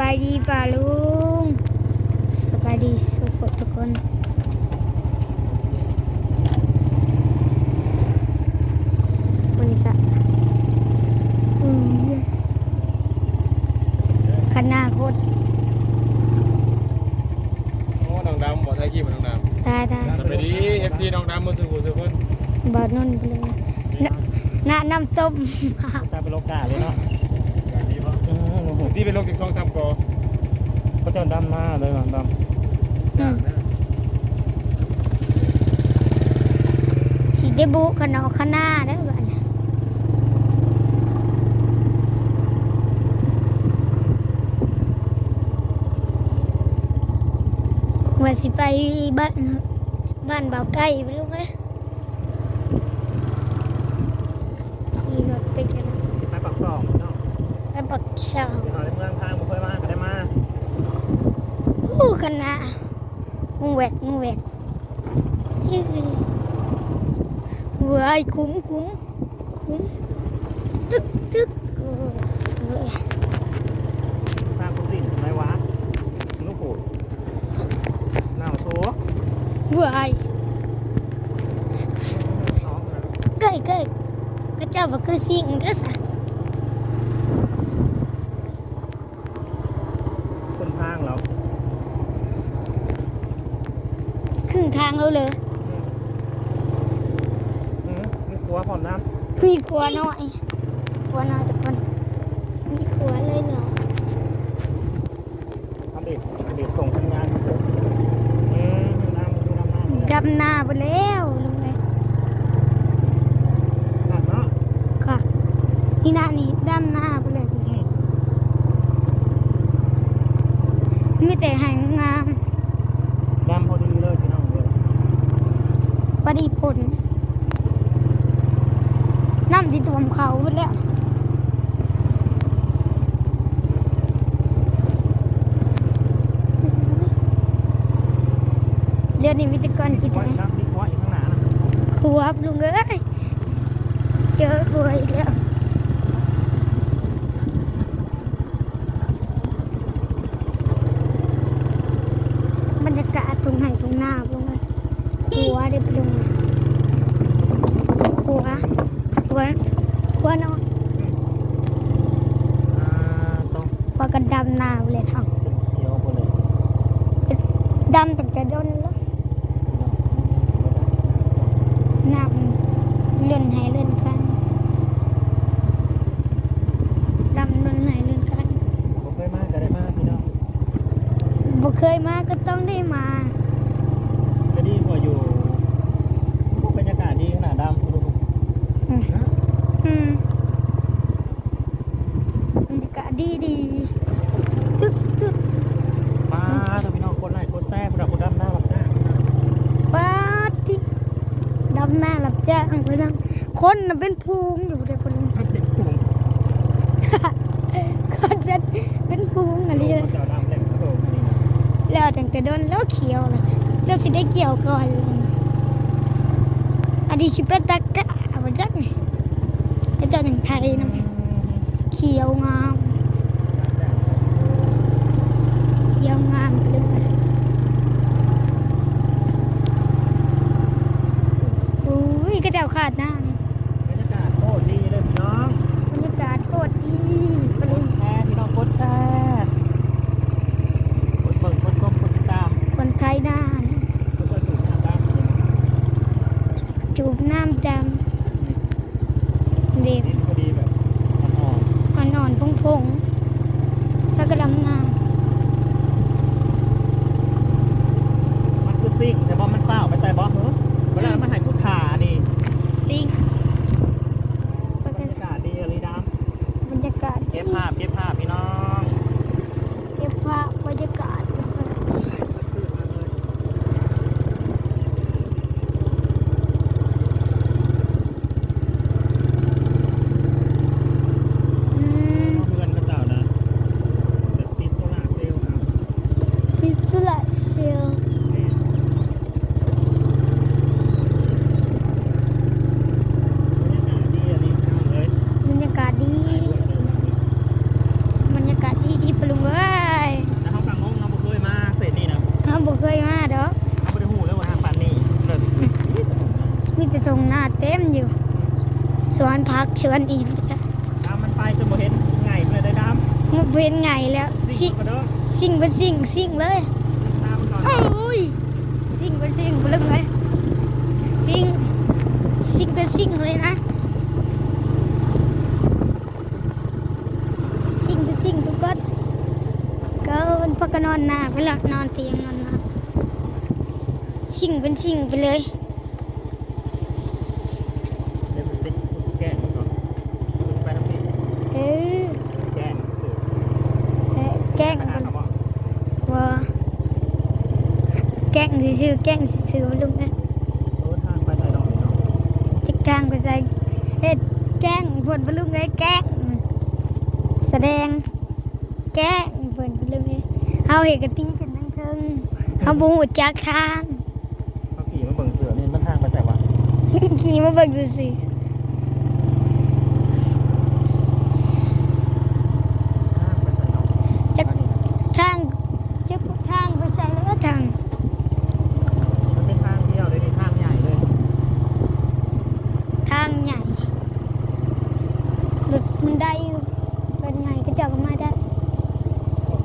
บายดีป่าลุงสบายดีสุขทุกคนวันนี้ก็อืมคณะโคตรโอ้น้องดำบ่ไทยขี้บ่น้องดตายตายำสวัสดี FC น้องดำมือสู่ผู้สู่คนบอดนุ่นไปเลยนะน้ำน้ำต้มตาเป็นโลกาเลยเนาะ อย่างนี้บ่ อืมโอ้โห ที่เป็นโรคจาก2 3กอเขาจะดำหน้าเลยหลังดอืมสีเดบุขนอขนาได้อบ้านว่าสิไปบ้านบ้านเบาไก่ไปลูกเอ้ยขี่รถไปกันนะำที่ไปปักซองเนาะ ไปปักช่องเขาในเมืองทางบ่เคยมาก็ได้มาอู้ขนางูแหวกงูแหวกชื่อเว้ยคุ้มคุ้มคุ้มตึกตึกเว้ยสร้างคนสิ่งไรวะลูกโหดหน้าโซ่เว้ยน้องนะ เก้ยเก้ยก็เจ้าว่าคือสิ่งก็สะ คนทางเรา ครึ่งทาง แล้วเลยอืมนี่กลัวพร้อมน้มีกลัวน้อยกลัวน้อยทุกคนมีกลัวเลยเนาะำทำเด็กเด็กส่งสัญญาณอืมน้ำคือน้ำหน้าเลยดำหน้าไปแล้วลุงเลยหนักเนาะค่ะนี่หน้านี่ดำหน้าไปเลยอืมมีแต่หางงาม ดำพอดีเลยพี่น้องเลย ดีผลน้ำที่ท่วมเขาไปแล้วเรียนี้มีตะกอนกินกลัวไหมอีกครับนี่กลัวอีกข้งหน้นครัวบลุงเอ้ยเจอป่วยแล้วบรรยากาศตรงไหนตรงหน้าลุงเอ้ยครัวเด็กลุงครัวครัวครัวเนาะ อ่าต้อง ครัวกันดำหน้าไปเลยทางเป็นเขียวหมดเลยดำตั้งแต่โดนแล้วน้ำเลื่อนให้เลื่อนกันดำเลื่อนให้เลื่อนกันผมเคยมาก็ได้มาพี่น้องบ่เคยมาก็ต้องได้มา ก็ดีกว่าอยู่บรรยากาศดีขนาดดำดู อืม นะ อืมบรรยากาศดีดีตึ๊กตึ๊ก มาถ้าพี่น้องคนไหนคนแท้คนดับคนดำหน้าหลับหน้า ป้าดที่ดำหน้าหลับจ้างไปนั่ง คนน่ะเป็นภูงอยู่เลยคนมันเป็นกลุ่มคนเป็นเป็นภูงอะไรเลยเจ้าดำแหล่งโถนี่นะแล้วตั้งแต่โดนแล้วเขียวเลยเจ้าสิได้เกี่ยวก่อนเลยนะอันนี้ชิเป็นตะกะเอาไปจักไงไอ้เจ้าหนึ่งไทยนะเขียวงามเขียวงามเลยอุ้ยก็เจ้าขาดหน้านี่ บรรยากาศโคตรดีเลยพี่น้อง บรรยากาศโคตรดีไป ก เลย ดแชร์พี่น้องกดแชร์กดเบิ่งกดชมกดติดตาม คนไทยหน้านี่ กดกระจุกหน้าบ้าน จูบน้ำดำเด็ก นี่พอดีแบบอ่อน อ่อนๆพงๆแล้วก็ดำน้ ๆมันคือซิ่งแต่ว่ามันเปล่าไปใส่บอสเหรอเวลามันหายกูขานี่ำลิง บรรยากาศดีเลยดำ บรรยากาศ เก็บภาพเก็บภาพพี่น้อง เก็บภาพบรรยากาศอืม เพื่อนพระเจ้านะแบบติดโซล่าร์เซลล์เอา พิซซ่าเซล บรรยากาศดีอันนี้เอาเลย บรรยากาศดี บรรยากาศดีที่ปรุงเว้ หน้า เต็มอยู่ สวนพักสวนอีกแล้วตามมันไปจนบ่เห็นไงเลยได้ดงบเว้นไงแล้วำสิก็เด้อสิ่งเป็นสิ่งสิ่งเลยตามมันก่อนโอ้ยสิ่งเป็นสิ่งไปลึกเลยสิ่งสิ่งเป็นสิ่งเลยนะสิ่งเป็นสิ่งทุกคนเกินพักก็นอนหน้าไปละนอนเตียงนอนหน้าสิ่งเป็นสิ่งไปเลย เดี๋ยวติดสแกนก่อนไปทางนี้ เออแกนสื่อเอ่อแกล้งไปหามันเขาบอกว่าแกล้งซื่อๆแกล้งซื่อๆลุงนะโอ้ทางไปใส่ดอกนี่เนาะจิกทางไปใส่เฮ็ดแกล้งเพิ่นบ่ลุงเลยแกล้งแสดง แกล้งเพิ่นบ่ลุงเลยเฮาเฮ็ดกะตีกันทั้งเทิงเฮาบ่ฮู้จักทางเขาขี่มาเบิ่งเสือนี่มันทางไปใส่วะ ขี่มาเบิ่งซื่อทางไปใส่ดอก ๆจักทางจักทางไปใส่แล้วทาง มันเป็นทางเดียวเลยนี่ทางใหญ่เลย ทางใหญ่หลุดมันได้อยู่เป็นไงก็เจะก็มาได้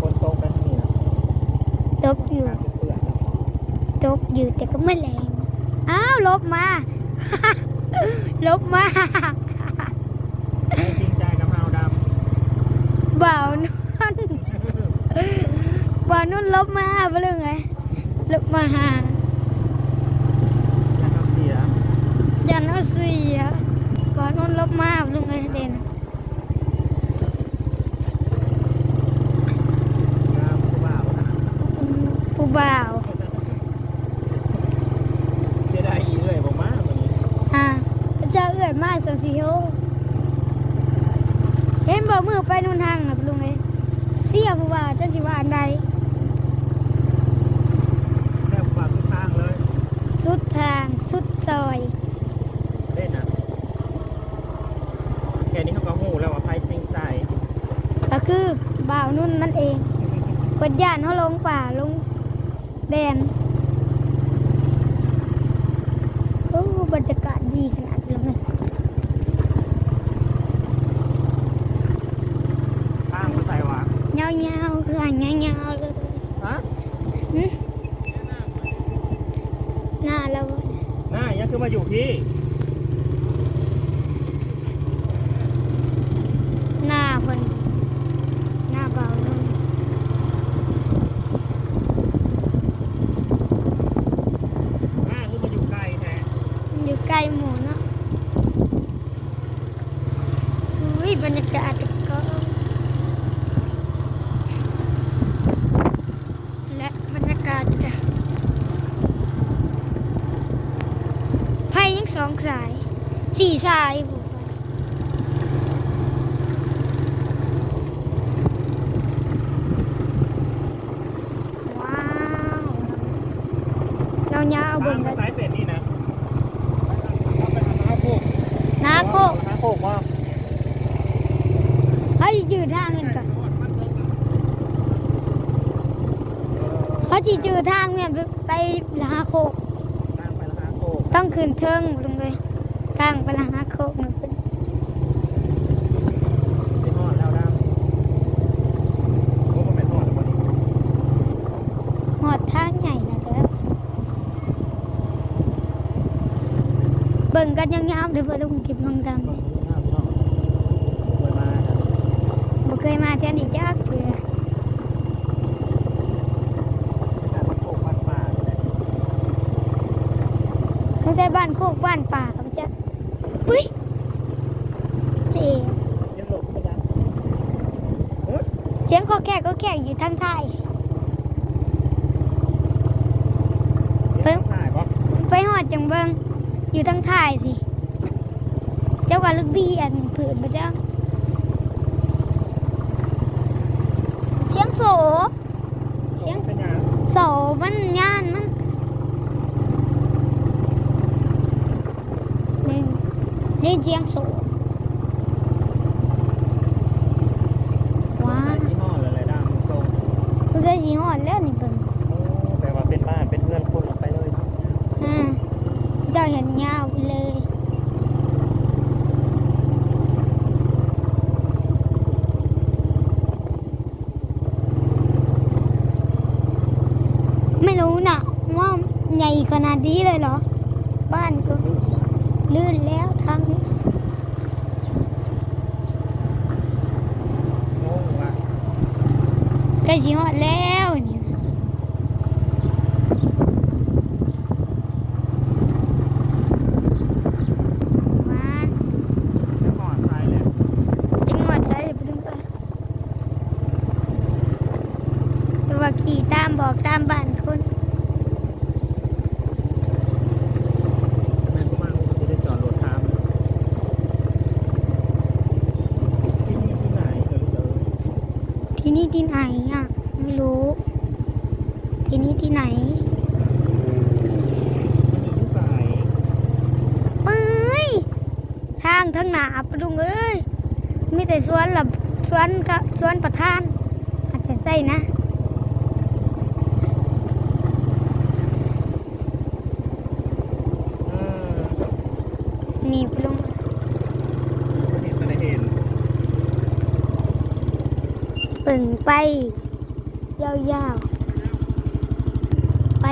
คนตกไปทางนี้นะ ตกอยู่ ทางเปื่อนๆนะ ตกอยู่แต่ ก็ไม่แรง อ้าวลบมา ลบมาไม่จริงใจกับเราดบ่าวนุ่นบ่าวนุ่นลบมาไปเลยไงลบมาหาำนะครับเสียยันเอาเสียบ่าวนุ่นลบมาไปเลยไงเด่นน้ำผู้บ่าวนะ อืมผู้บ่าว เสียดายอีเลยผมมาวันนี้ อ่าพระเจ้าเอื้อยมาสสีโฮ เห็นบ่มือไปนู่นทางนะไปเลยไงเสียผู้บ่าวจังสิว่าอันใดแค่ผู้บ่าวทุกทางเลยสุดทางสุดซอยเล่นนะแค่นี้เขาก็หูแล้วว่าไพ่จริงใจก็คือบ่าวนุ่นนั่นเองเปิดย่านเขาลงป่าลงแดนโอ้บรรยากาศดีขนาดเลย ทางมาใส่วะเงาเงาๆคือหางเงาๆเลยฮะหึหน้าเรา หน้ายังคือมาอยู่พี่ หน้าคนหน้าบ่าวนุ่น หน้าคือมาอยู่ไกลแท้ อยู่ใกล้หมูเนาะอุ้ยบรรยากาศก็และบรรยากาศจ้ะไพ่ยังส องสายสี่สายบุว้าว เราเงาเอาเบทางนมาเลยสายเป็ดนี่นะเอาไปทำน้ำโคกนาโคกทางโคกว่าเฮ้ยยืดทางเงินก่อนเขาจีจือทางเนี่ยไปไปลาโคก ทางไปทางโคก ต้องขึ้นเทิงลงเลยทางไปลาโคกมันขึ้นไปทอดแล้วดำโอ้มันเป็นทอดแล้ววันนี้หอดทางใหญ่นะเด้อเบิ่งกันยังยาวๆเดี๋ยวเพื่อนลุงเก็บลงดเบิ่งดูหน้าพี่น้องเคยมาจ้ะำบ่เคยมาเท่านี้จักเถื่อ ทางโคกบ้านป่าเลยนะ ตั้ง แต่บ้านโคกบ้านป่าครับจ๊ะปุ้ยเจยังหลบไม่ได้เฮ้ยเสียงก็แขกก็แขกอยู่ทางท้ายเฮ้ยถ่ายปะไปหอดจังเบิงอยู่ทางท้ายพี่เจ้าว่าลูกบี้อันผืนบ่เจ้าเสียงโสเสียงเป็นยังโสมันย่านมันนี่ นี่เจียงสูว้ายี่ห้ออะไรด้ามตรงคือจะยี่ห่อแล้วนี่เบิ่งแปลว่าเป็นบ้านเป็นเพื่อนคนออกไปเลยอ่าจะเห็นยาวเลยไม่รู้นะว่าใหญ่ขนาดนี้เลยเหรอ บ้านก็ลื่นแล้ว ใกล้สิฮอดแล้วาน แล้วหมอดไปเลย จังหวัดไซด์ไปดึงไปหรือว่าขี่ตามบอกตามบ้านคน แม่นประมาณจะได้จอดรถทามที่นี่ที่ไหนเออเออ ที่นี่ที่ไหนอะ ไม่รู้ ที่นี่ที่ไหนมันอยู่ที่สายเอ้ยทางทั้งหนาปะลุงเอ้ย มีแต่สวนหลับสวนกับสวนประทาน อาจจะใส่นะเออนี่ปะลุงเห็นอะไรเห็นปึ่งไป ยาวๆไป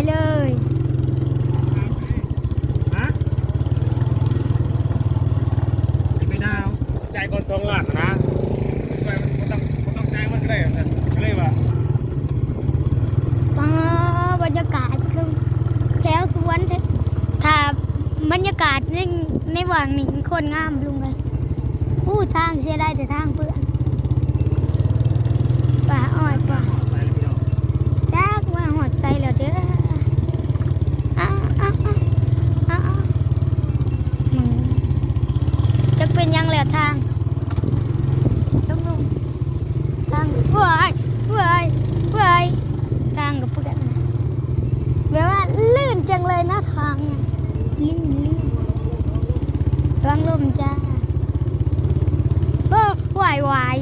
เลยฮะไม่ดาวใจคนทรงหลักนะไม่มันต้องมันต้องใจมันก็ได้นะก็เลยว่ามาบรรยากาศคือแถวสวนแท้ถ้าบรรยากาศในในว่างนี่คนงามลุงเลยอู้ทางเสียได้แต่ทางเพื่อนป่าอ้อยป่า ไปเลยพี่น้อง จักว่าหอดใส่แล้วเด้ออ้าวอ้าวอ้าวอ้าวอ้าวมึงจะ เป็นยังแล้วทาง ต้องลงทางเว้ยเว้ยเว้ทางกับเพื่อนนแบบว่าลื่นจังเลยนะทางเนี่ยลื่นลื่นระวังลมจ้าโอ้วายวาย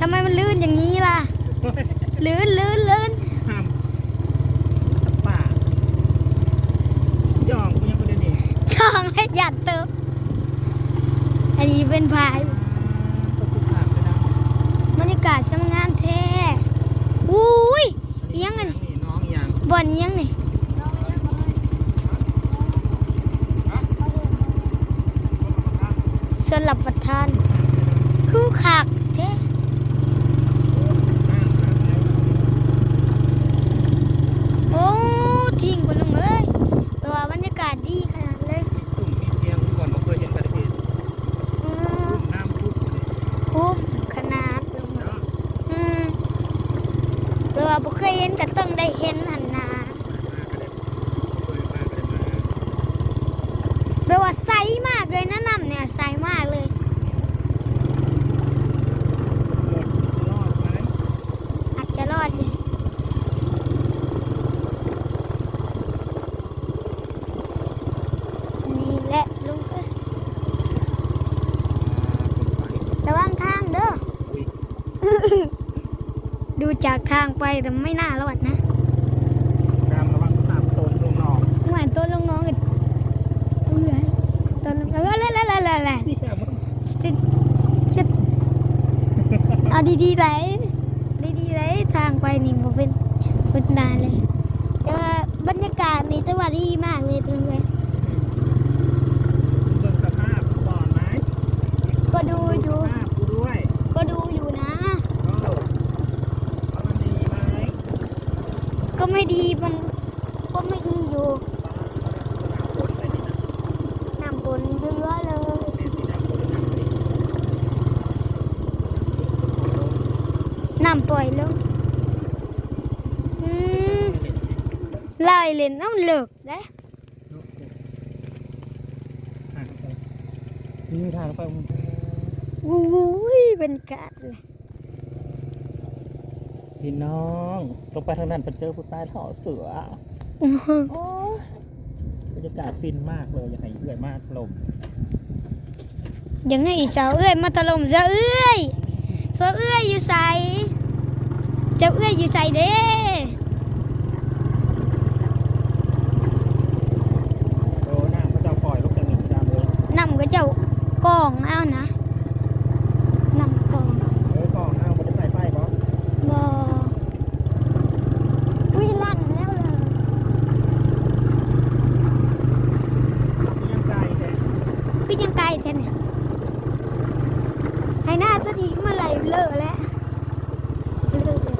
ทำไมมันลื่นอย่างนี้ล่ะ ลื่นลื่นลื่นป่าจองกูยังไม่ได้นี่ช่องให้หยัดเติม อันนี้เป็นพายตกทุกทางเลยนะบรรยากาศสำงามแท้อุ้ยเอียงอันนี่น้องยังบ่อนเอียงนี่สลับประทานคู่ขากแท้โอ้ทิ้งไปลงเลยตัวบรรยากาศดีขนาดเลย สุ่มมีเพียงที่ก่อนมาเคยเห็นประเทศ อืม น้ำพุ คุ้มขนาดลงมา เนาะ อืม ตัวบ่เคยเห็นก็ต้องได้เห็นหันนามาก็ได้เคยมาก็ได้มาแปลว่าใสมากเลยนะน้ำเนี่ยใสมากเลย รอดไหม อาจจะรอดเลยนี่แหละลุงเอ้ยระวังทางเด้อ ดู จากทางไปแต่ไม่น่ารอดนะกามระวังตามต้นลงนองเหมือนต้นลงน้องกันเอ้ยต้นลงแล้วแล้วแล้วแล้วแล้วนี่แหละมึงสิชิดเอาดีๆไหลดีๆไหลทางไปนี่มันเป็นเป็นนานเลยแต่ว่าบรรยากาศนี่แต่ว่าดีมากเลยเพื่อนเบิ่งสภาพก่อนไหมๆก็ดูอยู่สภาพกูด้วย ก็ดูอยู่นะ เออว่ามันดีไหม ก็ ไม่ดีมันก็ไม่ดีอยู่คนไปนี่นะน้ำฝนเยอะๆเลยเรียนที่น้ำคนน้ำนี่น้ำปล่อยลงอืมไล่เล่นน้ำเลิกนะนี่ทางไปอุ้ยบรรยากาศเลย พี่น้องลงไปทางนั้นไปเจอผู้ชายถอเสืออื้อหือบรรยากาศฟินมากเลยอยากให้เอื่อยมากลมยังไงอีสาวเอ้ยมาถล่มเสาเอ้ยเสาเอ้ยอยู่ใสเจ้าเอ้ยอยู่ใสเด้โอ้น้ำพระเจ้าปล่อยลูกจังหนึ่งจามเลยนำก็เจ้ากองเอานะนำกอง เออกองน้ำมันจะใส่ไฟบอส บออุ้ยลั่นแล้วเลย ช่เนี่ยให้หน้าตัวนี้เมื่อไหร่เลอะแล้วเลอะเลย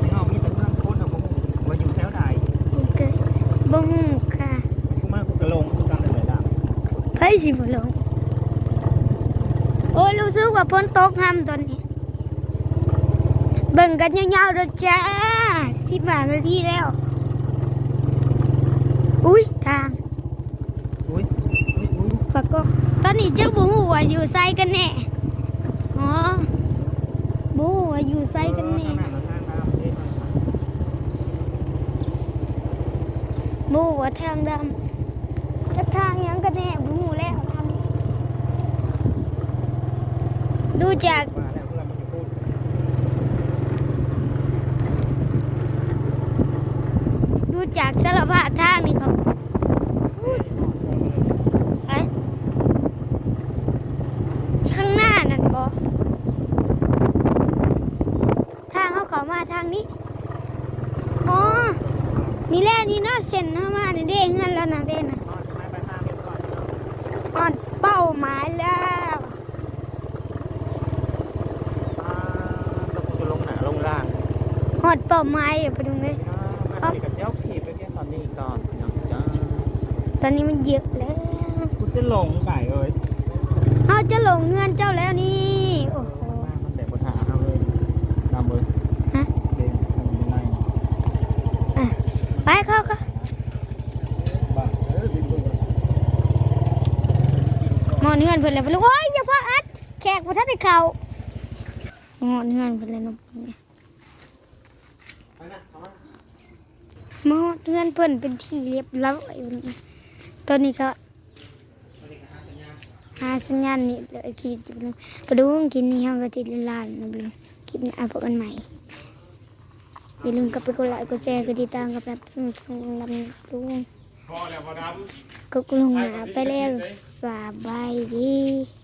นี่เฮามีแต่เมืองโคตรบ่ฮู้ว่าอยู่แถวใด โอเค บ่ฮู้ค่ะกูมากูก็ลงกูกันเลยล่ะไผสิบ่ลง โอ้ยรู้สึกว่าฝนตกห้ามตอนนี้ เบิ่งกันยาวๆเด้อจ้าสิบานาทีแล้ว อุ้ยทางอุ้ยอุ้ยอุ้ยฝากก็ตอนนี้เจ้าบ่ฮู้ว่าอยู่ไสกันแน่ อ๋อบ่ฮู้ว่าอยู่ไสกันแน่ ข้างหน้าข้างหน้าเด้ บ่ฮู้ว่าทางดำจะทางยังกันแน่บ่ฮู้แล้วทางนี้ดูจากดูจากสารภาพทางนี่ครับไปข้างหน้านั่นบ่ทางเขาเข้ามาทางนี้อ๋อนี่ แหละนี่เนาเส้นเข้ามานี่เด้เงินแล้วนะเด้นะอ่อนเป้าหมายแล้วอ่าแล้วกูจะลงหนาลงล่างหอดเป้าหมายอยู่ไปดูเลยมาคุยกับเจ้าขี่ไปแค่ตอนนี้ก่อนนะจ้าตอนนี้มันเยอะแล้วกูจะลงไก่เอ้ยเขาจะหลงเงินเจ้าแล้วนี่โอ้โหมันแต่ปัญหาเอาเลยนำเลยฮะเด้งทำยังไงอะไปเข้าเออดึงดู หมอนเงินเพิ่นแล้วเพิ่นเลยโอ้ยอย่าพ่ออัดแขกบ่ทันได้เข้าหมอนเงินเพิ่นเลยเนาะไปนะเอามาหมอนเงินเพิ่นเป็นที่เรียบร้อยตอนนี้ก็หาสัญญาณนี่เลยคิดอยู่เลยไปดูกินนี่เฮาก็ติดล้านนะเบิ่งคลิปนี้อะพบกันใหม่อย่าลืมกลับไปกดไลค์กดแชร์กดติดตามกับแบบสนุกๆลำลุงพอแล้วพอดก็กลุงหนาไปแล้ว สบายดี